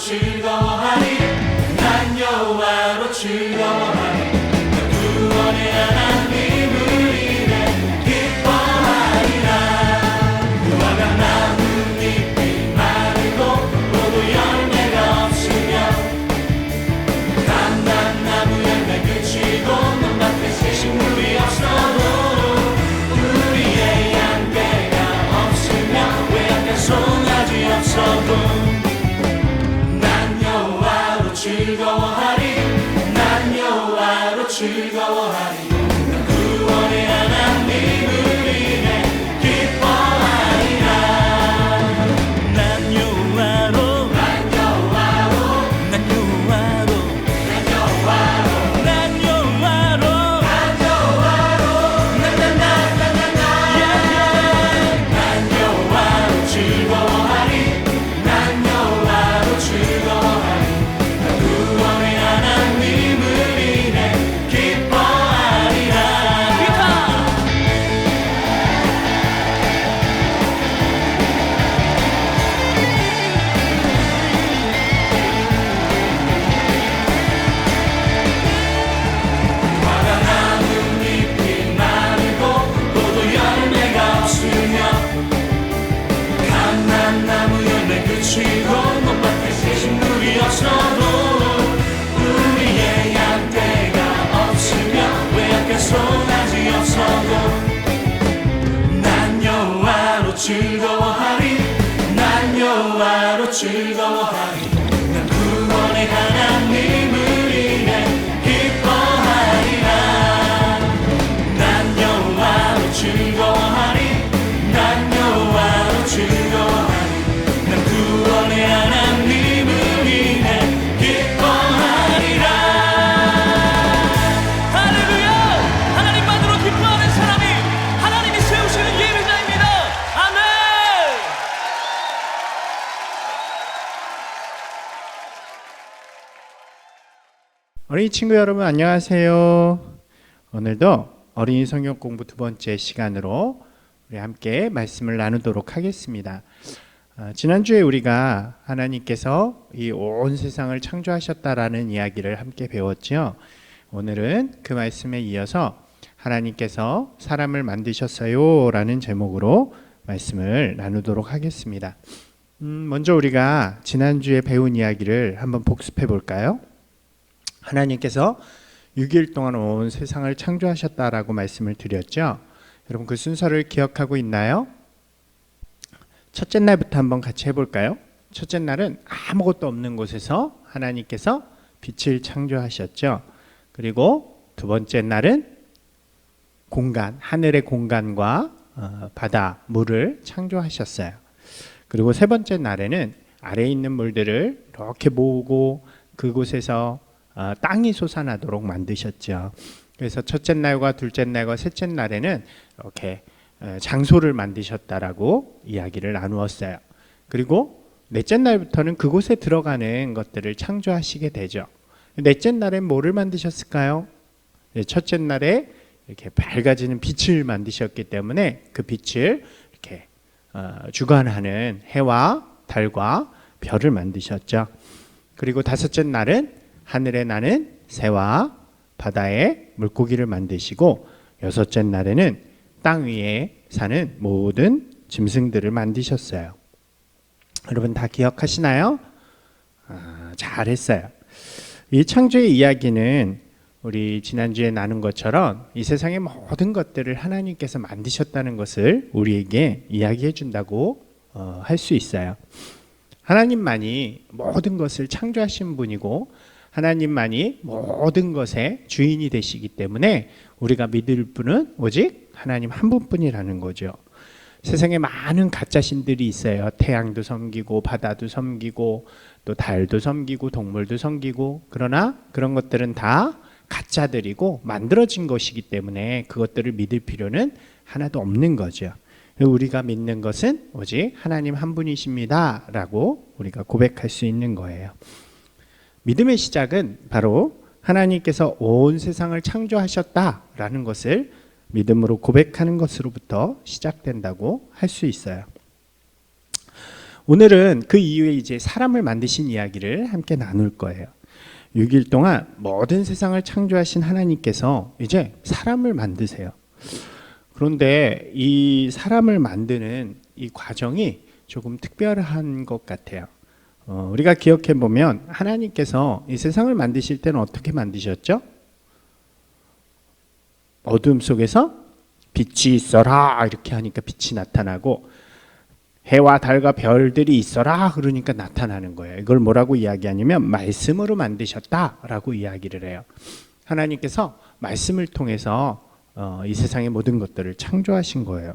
여 즐거워하리 즐거워하리. 난 여호와로 즐거워하리. 난 구원의 하나 어린이 친구 여러분 안녕하세요. 오늘도 어린이 성경 공부 두 번째 시간으로 우리 함께 말씀을 나누도록 하겠습니다. 아, 지난주에 우리가 하나님께서 이 온 세상을 창조하셨다라는 이야기를 함께 배웠죠. 오늘은 그 말씀에 이어서 하나님께서 사람을 만드셨어요라는 제목으로 말씀을 나누도록 하겠습니다. 음, 먼저 우리가 지난주에 배운 이야기를 한번 복습해 볼까요? 하나님께서 6일 동안 온 세상을 창조하셨다라고 말씀을 드렸죠. 여러분 그 순서를 기억하고 있나요? 첫째 날부터 한번 같이 해볼까요? 첫째 날은 아무것도 없는 곳에서 하나님께서 빛을 창조하셨죠. 그리고 두 번째 날은 공간, 하늘의 공간과 어, 바다, 물을 창조하셨어요. 그리고 세 번째 날에는 아래에 있는 물들을 이렇게 모으고 그곳에서 어, 땅이 솟아나도록 만드셨죠. 그래서 첫째 날과 둘째 날과 셋째 날에는 이렇게 어, 장소를 만드셨다라고 이야기를 나누었어요. 그리고 넷째 날부터는 그곳에 들어가는 것들을 창조하시게 되죠. 넷째 날엔 뭐를 만드셨을까요? 네, 첫째 날에 이렇게 밝아지는 빛을 만드셨기 때문에 그 빛을 이렇게 어, 주관하는 해와 달과 별을 만드셨죠. 그리고 다섯째 날은 하늘에 나는 새와 바다에 물고기를 만드시고 여섯째 날에는 땅 위에 사는 모든 짐승들을 만드셨어요. 여러분 다 기억하시나요? 아, 잘했어요. 이 창조의 이야기는 우리 지난주에 나눈 것처럼 이 세상의 모든 것들을 하나님께서 만드셨다는 것을 우리에게 이야기해 준다고 어, 할 수 있어요. 하나님만이 모든 것을 창조하신 분이고 하나님만이 모든 것의 주인이 되시기 때문에 우리가 믿을 분은 오직 하나님 한 분뿐이라는 거죠. 세상에 많은 가짜 신들이 있어요. 태양도 섬기고 바다도 섬기고 또 달도 섬기고 동물도 섬기고 그러나 그런 것들은 다 가짜들이고 만들어진 것이기 때문에 그것들을 믿을 필요는 하나도 없는 거죠. 우리가 믿는 것은 오직 하나님 한 분이십니다라고 우리가 고백할 수 있는 거예요. 믿음의 시작은 바로 하나님께서 온 세상을 창조하셨다라는 것을 믿음으로 고백하는 것으로부터 시작된다고 할 수 있어요. 오늘은 그 이후에 이제 사람을 만드신 이야기를 함께 나눌 거예요. 6일 동안 모든 세상을 창조하신 하나님께서 이제 사람을 만드세요. 그런데 이 사람을 만드는 이 과정이 조금 특별한 것 같아요. 어, 우리가 기억해 보면 하나님께서 이 세상을 만드실 때는 어떻게 만드셨죠? 어둠 속에서 빛이 있어라 이렇게 하니까 빛이 나타나고 해와 달과 별들이 있어라 그러니까 나타나는 거예요. 이걸 뭐라고 이야기하냐면 말씀으로 만드셨다라고 이야기를 해요. 하나님께서 말씀을 통해서 어, 이 세상의 모든 것들을 창조하신 거예요.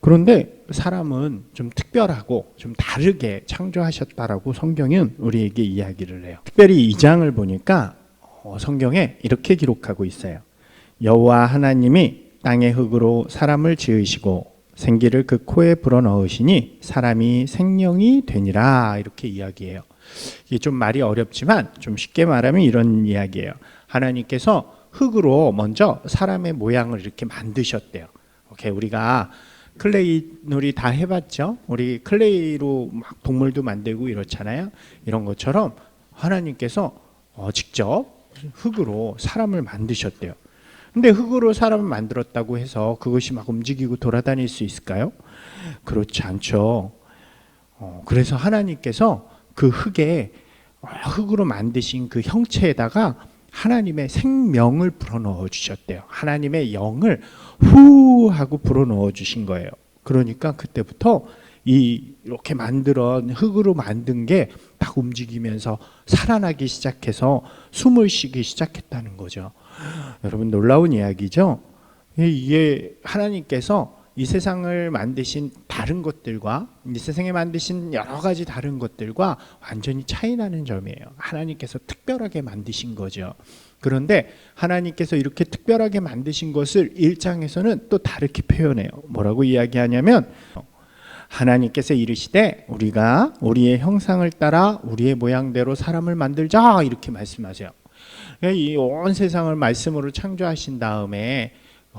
그런데 사람은 좀 특별하고 좀 다르게 창조하셨다라고 성경은 우리에게 이야기를 해요. 특별히 이 장을 보니까 어, 성경에 이렇게 기록하고 있어요. 여호와 하나님이 땅의 흙으로 사람을 지으시고 생기를 그 코에 불어넣으시니 사람이 생명이 되니라 이렇게 이야기해요. 이게 좀 말이 어렵지만 좀 쉽게 말하면 이런 이야기예요. 하나님께서 흙으로 먼저 사람의 모양을 이렇게 만드셨대요. 오케이 우리가 클레이 놀이 다 해봤죠. 우리 클레이로 막 동물도 만들고 이렇잖아요. 이런 것처럼 하나님께서 어, 직접 흙으로 사람을 만드셨대요. 근데 흙으로 사람을 만들었다고 해서 그것이 막 움직이고 돌아다닐 수 있을까요? 그렇지 않죠. 어, 그래서 하나님께서 그 흙에 어, 흙으로 만드신 그 형체에다가 하나님의 생명을 불어넣어 주셨대요. 하나님의 영을 후 하고 불어넣어 주신 거예요. 그러니까 그때부터 이 이렇게 만들어 흙으로 만든 게딱 움직이면서 살아나기 시작해서 숨을 쉬기 시작했다는 거죠. 여러분 놀라운 이야기죠. 이게 하나님께서 이 세상을 만드신 다른 것들과 이 세상에 만드신 여러 가지 다른 것들과 완전히 차이 나는 점이에요. 하나님께서 특별하게 만드신 거죠. 그런데 하나님께서 이렇게 특별하게 만드신 것을 1장에서는 또 다르게 표현해요. 뭐라고 이야기하냐면 하나님께서 이르시되 우리가 우리의 형상을 따라 우리의 모양대로 사람을 만들자 이렇게 말씀하세요. 이 온 세상을 말씀으로 창조하신 다음에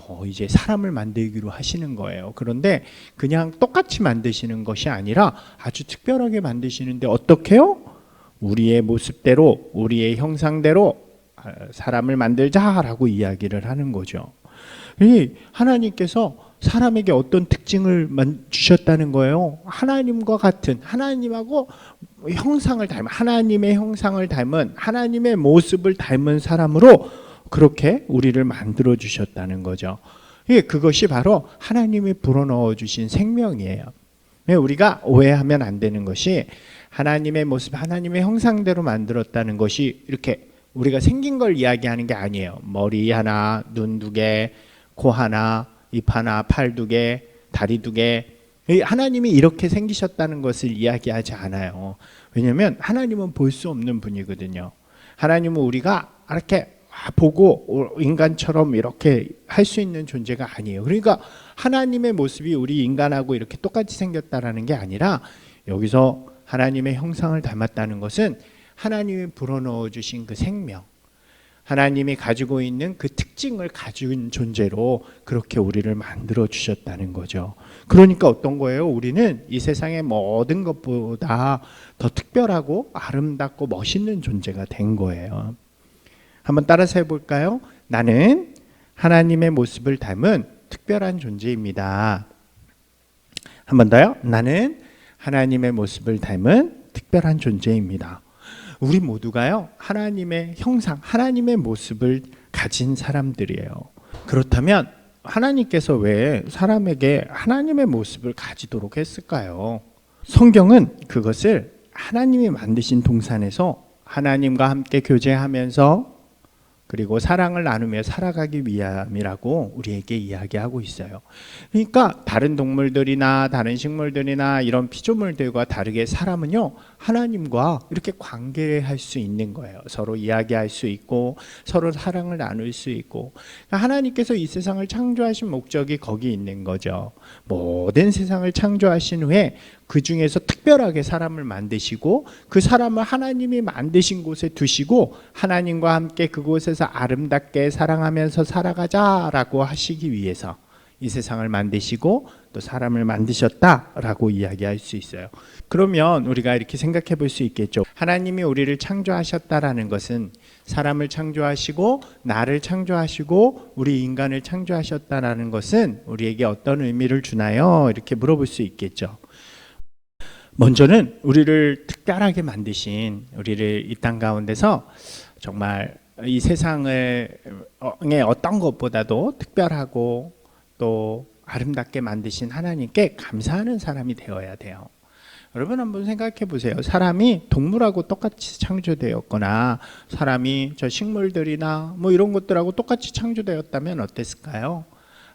어, 이제 사람을 만들기로 하시는 거예요. 그런데 그냥 똑같이 만드시는 것이 아니라 아주 특별하게 만드시는데 어떻게요? 우리의 모습대로, 우리의 형상대로 아, 사람을 만들자라고 이야기를 하는 거죠. 이 하나님께서 사람에게 어떤 특징을 만- 주셨다는 거예요. 하나님과 같은 하나님하고 형상을 닮은 하나님의 형상을 닮은 하나님의 모습을 닮은 사람으로 그렇게 우리를 만들어 주셨다는 거죠. 예, 그것이 바로 하나님이 불어넣어 주신 생명이에요. 예, 우리가 오해하면 안 되는 것이 하나님의 모습, 하나님의 형상대로 만들었다는 것이 이렇게 우리가 생긴 걸 이야기하는 게 아니에요. 머리 하나, 눈 두 개, 코 하나, 입 하나, 팔 두 개, 다리 두 개. 이 하나님이 이렇게 생기셨다는 것을 이야기하지 않아요. 왜냐하면 하나님은 볼 수 없는 분이거든요. 하나님은 우리가 이렇게 보고 인간처럼 이렇게 할 수 있는 존재가 아니에요. 그러니까 하나님의 모습이 우리 인간하고 이렇게 똑같이 생겼다라는 게 아니라 여기서 하나님의 형상을 닮았다는 것은 하나님이 불어넣어 주신 그 생명, 하나님이 가지고 있는 그 특징을 가진 존재로 그렇게 우리를 만들어 주셨다는 거죠. 그러니까 어떤 거예요? 우리는 이 세상의 모든 것보다 더 특별하고 아름답고 멋있는 존재가 된 거예요. 한번 따라서 해볼까요? 나는 하나님의 모습을 닮은 특별한 존재입니다. 한번 더요. 나는 하나님의 모습을 닮은 특별한 존재입니다. 우리 모두가요, 하나님의 형상, 하나님의 모습을 가진 사람들이에요. 그렇다면 하나님께서 왜 사람에게 하나님의 모습을 가지도록 했을까요? 성경은 그것을 하나님이 만드신 동산에서 하나님과 함께 교제하면서 그리고 사랑을 나누며 살아가기 위함이라고 우리에게 이야기하고 있어요. 그러니까 다른 동물들이나 다른 식물들이나 이런 피조물들과 다르게 사람은요 하나님과 이렇게 관계할 수 있는 거예요. 서로 이야기할 수 있고 서로 사랑을 나눌 수 있고 그러니까 하나님께서 이 세상을 창조하신 목적이 거기 있는 거죠. 모든 세상을 창조하신 후에 그 중에서 특별하게 사람을 만드시고 그 사람을 하나님이 만드신 곳에 두시고 하나님과 함께 그곳에서 아름답게 사랑하면서 살아가자라고 하시기 위해서 이 세상을 만드시고 또 사람을 만드셨다라고 이야기할 수 있어요. 그러면 우리가 이렇게 생각해 볼 수 있겠죠. 하나님이 우리를 창조하셨다라는 것은 사람을 창조하시고 나를 창조하시고 우리 인간을 창조하셨다라는 것은 우리에게 어떤 의미를 주나요? 이렇게 물어볼 수 있겠죠. 먼저는 우리를 특별하게 만드신 우리를 이 땅 가운데서 정말 이 세상을 의 어떤 것보다도 특별하고 또 아름답게 만드신 하나님께 감사하는 사람이 되어야 돼요. 여러분 한번 생각해 보세요. 사람이 동물하고 똑같이 창조되었거나 사람이 저 식물들이나 뭐 이런 것들하고 똑같이 창조되었다면 어땠을까요?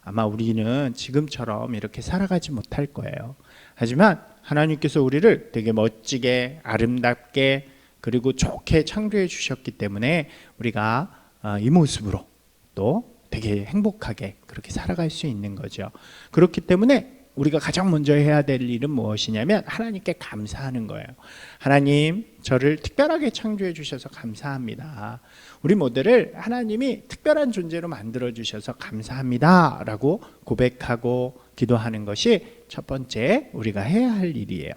아마 우리는 지금처럼 이렇게 살아가지 못할 거예요. 하지만 하나님께서 우리를 되게 멋지게 아름답게 그리고 좋게 창조해 주셨기 때문에 우리가 어, 이 모습으로 또 되게 행복하게 그렇게 살아갈 수 있는 거죠. 그렇기 때문에 우리가 가장 먼저 해야 될 일은 무엇이냐면 하나님께 감사하는 거예요. 하나님, 저를 특별하게 창조해 주셔서 감사합니다. 우리 모두를 하나님이 특별한 존재로 만들어 주셔서 감사합니다라고 고백하고 기도하는 것이 첫 번째 우리가 해야 할 일이에요.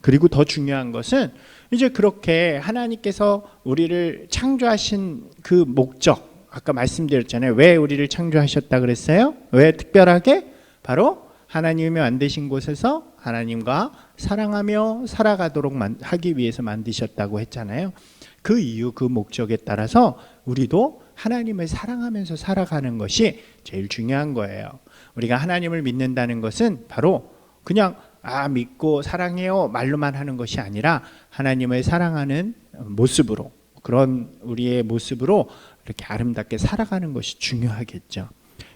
그리고 더 중요한 것은 이제 그렇게 하나님께서 우리를 창조하신 그 목적 아까 말씀드렸잖아요. 왜 우리를 창조하셨다 그랬어요? 왜 특별하게? 바로 하나님이 만드신 곳에서 하나님과 사랑하며 살아가도록 만- 하기 위해서 만드셨다고 했잖아요. 그 이유, 그 목적에 따라서 우리도 하나님을 사랑하면서 살아가는 것이 제일 중요한 거예요. 우리가 하나님을 믿는다는 것은 바로 그냥 아 믿고 사랑해요 말로만 하는 것이 아니라 하나님을 사랑하는 모습으로 그런 우리의 모습으로 이렇게 아름답게 살아가는 것이 중요하겠죠.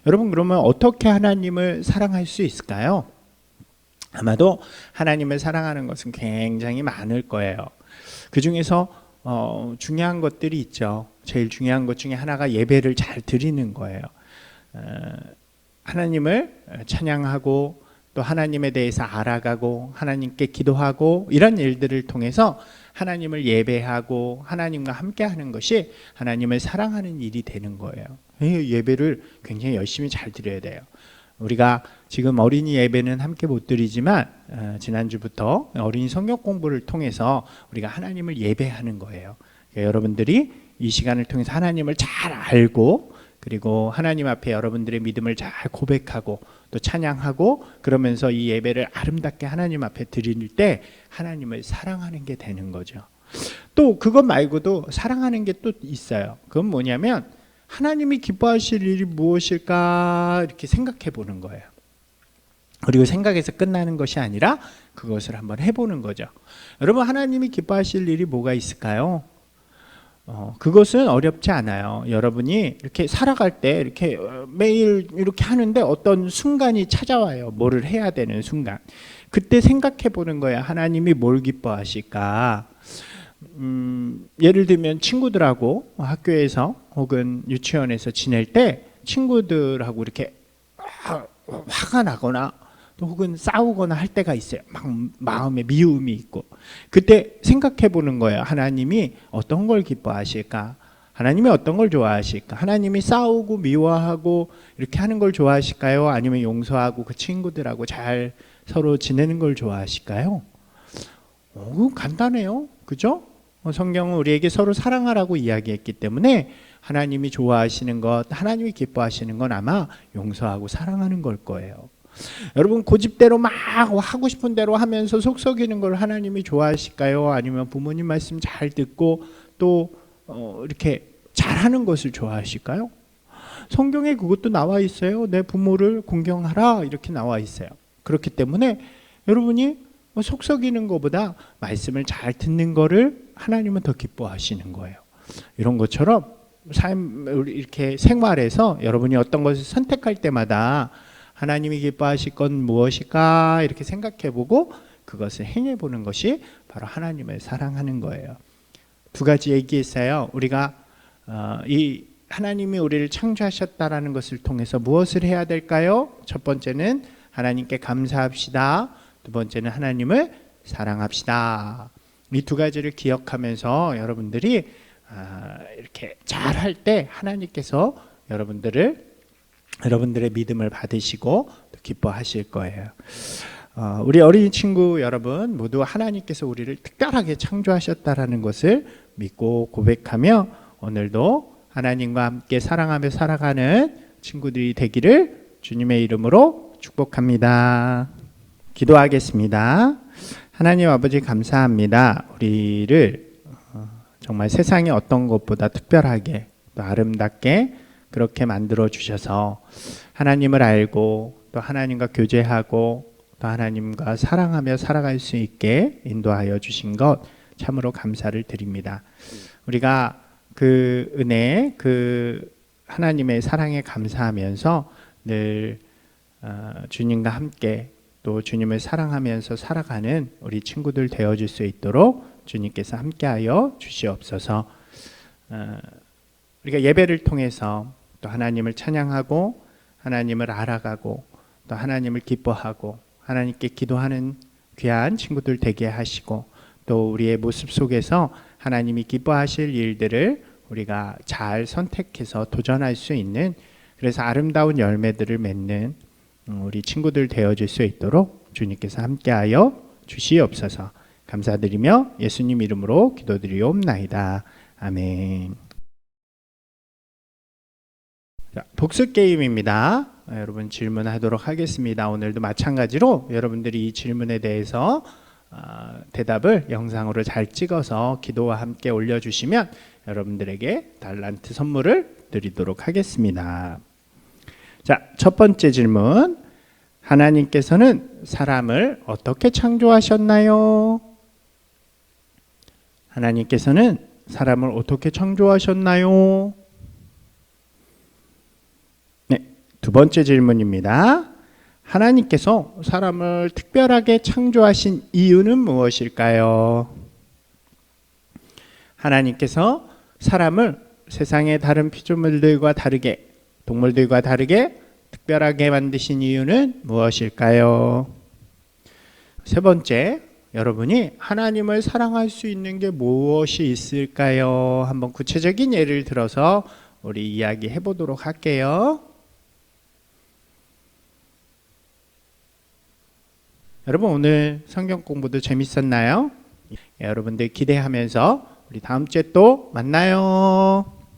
여러분 그러면 어떻게 하나님을 사랑할 수 있을까요? 아마도 하나님을 사랑하는 것은 굉장히 많을 거예요. 그 중에서 어, 중요한 것들이 있죠. 제일 중요한 것 중에 하나가 예배를 잘 드리는 거예요. 어, 하나님을 찬양하고 또 하나님에 대해서 알아가고 하나님께 기도하고 이런 일들을 통해서 하나님을 예배하고 하나님과 함께 하는 것이 하나님을 사랑하는 일이 되는 거예요. 이 예배를 굉장히 열심히 잘 드려야 돼요. 우리가 지금 어린이 예배는 함께 못 드리지만 어, 지난주부터 어린이 성경 공부를 통해서 우리가 하나님을 예배하는 거예요. 그러니까 여러분들이 이 시간을 통해서 하나님을 잘 알고 그리고 하나님 앞에 여러분들의 믿음을 잘 고백하고 또 찬양하고 그러면서 이 예배를 아름답게 하나님 앞에 드릴 때 하나님을 사랑하는 게 되는 거죠. 또 그것 말고도 사랑하는 게 또 있어요. 그건 뭐냐면 하나님이 기뻐하실 일이 무엇일까 이렇게 생각해 보는 거예요. 그리고 생각에서 끝나는 것이 아니라 그것을 한번 해보는 거죠. 여러분 하나님이 기뻐하실 일이 뭐가 있을까요? 어, 그것은 어렵지 않아요. 여러분이 이렇게 살아갈 때 이렇게 어, 매일 이렇게 하는데 어떤 순간이 찾아와요. 뭐를 해야 되는 순간. 그때 생각해 보는 거예요. 하나님이 뭘 기뻐하실까? 음, 예를 들면 친구들하고 학교에서 혹은 유치원에서 지낼 때 친구들하고 이렇게 화, 화가 나거나 또 혹은 싸우거나 할 때가 있어요. 막 마음에 미움이 있고 그때 생각해 보는 거예요. 하나님이 어떤 걸 기뻐하실까? 하나님이 어떤 걸 좋아하실까? 하나님이 싸우고 미워하고 이렇게 하는 걸 좋아하실까요? 아니면 용서하고 그 친구들하고 잘 서로 지내는 걸 좋아하실까요? 어, 간단해요. 그죠? 어, 성경은 우리에게 서로 사랑하라고 이야기했기 때문에 하나님이 좋아하시는 것, 하나님이 기뻐하시는 건 아마 용서하고 사랑하는 걸 거예요. 여러분 고집대로 막 하고 싶은 대로 하면서 속썩이는 걸 하나님이 좋아하실까요? 아니면 부모님 말씀 잘 듣고 또 어, 이렇게 잘하는 것을 좋아하실까요? 성경에 그것도 나와 있어요. 내 부모를 공경하라 이렇게 나와 있어요. 그렇기 때문에 여러분이 뭐 속썩이는 것보다 말씀을 잘 듣는 거를 하나님은 더 기뻐하시는 거예요. 이런 것처럼 삶 이렇게 생활에서 여러분이 어떤 것을 선택할 때마다 하나님이 기뻐하실 건 무엇일까 이렇게 생각해 보고 그것을 행해 보는 것이 바로 하나님을 사랑하는 거예요. 두 가지 얘기했어요. 우리가 어, 이 하나님이 우리를 창조하셨다라는 것을 통해서 무엇을 해야 될까요? 첫 번째는 하나님께 감사합시다. 두 번째는 하나님을 사랑합시다. 이 두 가지를 기억하면서 여러분들이 아, 이렇게 잘 할 때 하나님께서 여러분들을 여러분들의 믿음을 받으시고 또 기뻐하실 거예요. 어, 우리 어린이 친구 여러분 모두 하나님께서 우리를 특별하게 창조하셨다라는 것을 믿고 고백하며 오늘도 하나님과 함께 사랑하며 살아가는 친구들이 되기를 주님의 이름으로 축복합니다. 기도하겠습니다. 하나님 아버지 감사합니다. 우리를 어, 정말 세상의 어떤 것보다 특별하게 또 아름답게 그렇게 만들어 주셔서 하나님을 알고 또 하나님과 교제하고 또 하나님과 사랑하며 살아갈 수 있게 인도하여 주신 것 참으로 감사를 드립니다. 우리가 그 은혜, 그 하나님의 사랑에 감사하면서 늘 어, 주님과 함께 또 주님을 사랑하면서 살아가는 우리 친구들 되어줄 수 있도록 주님께서 함께하여 주시옵소서. 어, 우리가 예배를 통해서 또 하나님을 찬양하고 하나님을 알아가고 또 하나님을 기뻐하고 하나님께 기도하는 귀한 친구들 되게 하시고 또 우리의 모습 속에서 하나님이 기뻐하실 일들을 우리가 잘 선택해서 도전할 수 있는 그래서 아름다운 열매들을 맺는 음, 우리 친구들 되어줄 수 있도록 주님께서 함께하여 주시옵소서 감사드리며 예수님 이름으로 기도드리옵나이다 아멘. 자, 복습 게임입니다. 아, 여러분 질문하도록 하겠습니다. 오늘도 마찬가지로 여러분들이 이 질문에 대해서 아, 대답을 영상으로 잘 찍어서 기도와 함께 올려주시면 여러분들에게 달란트 선물을 드리도록 하겠습니다. 자, 첫 번째 질문. 하나님께서는 사람을 어떻게 창조하셨나요? 하나님께서는 사람을 어떻게 창조하셨나요? 두 번째 질문입니다. 하나님께서 사람을 특별하게 창조하신 이유는 무엇일까요? 하나님께서 사람을 세상의 다른 피조물들과 다르게 동물들과 다르게 특별하게 만드신 이유는 무엇일까요? 세 번째, 여러분이 하나님을 사랑할 수 있는 게 무엇이 있을까요? 한번 구체적인 예를 들어서 우리 이야기 해 보도록 할게요. 여러분 오늘 성경 공부도 재밌었나요? 예, 여러분들 기대하면서 우리 다음 주에 또 만나요.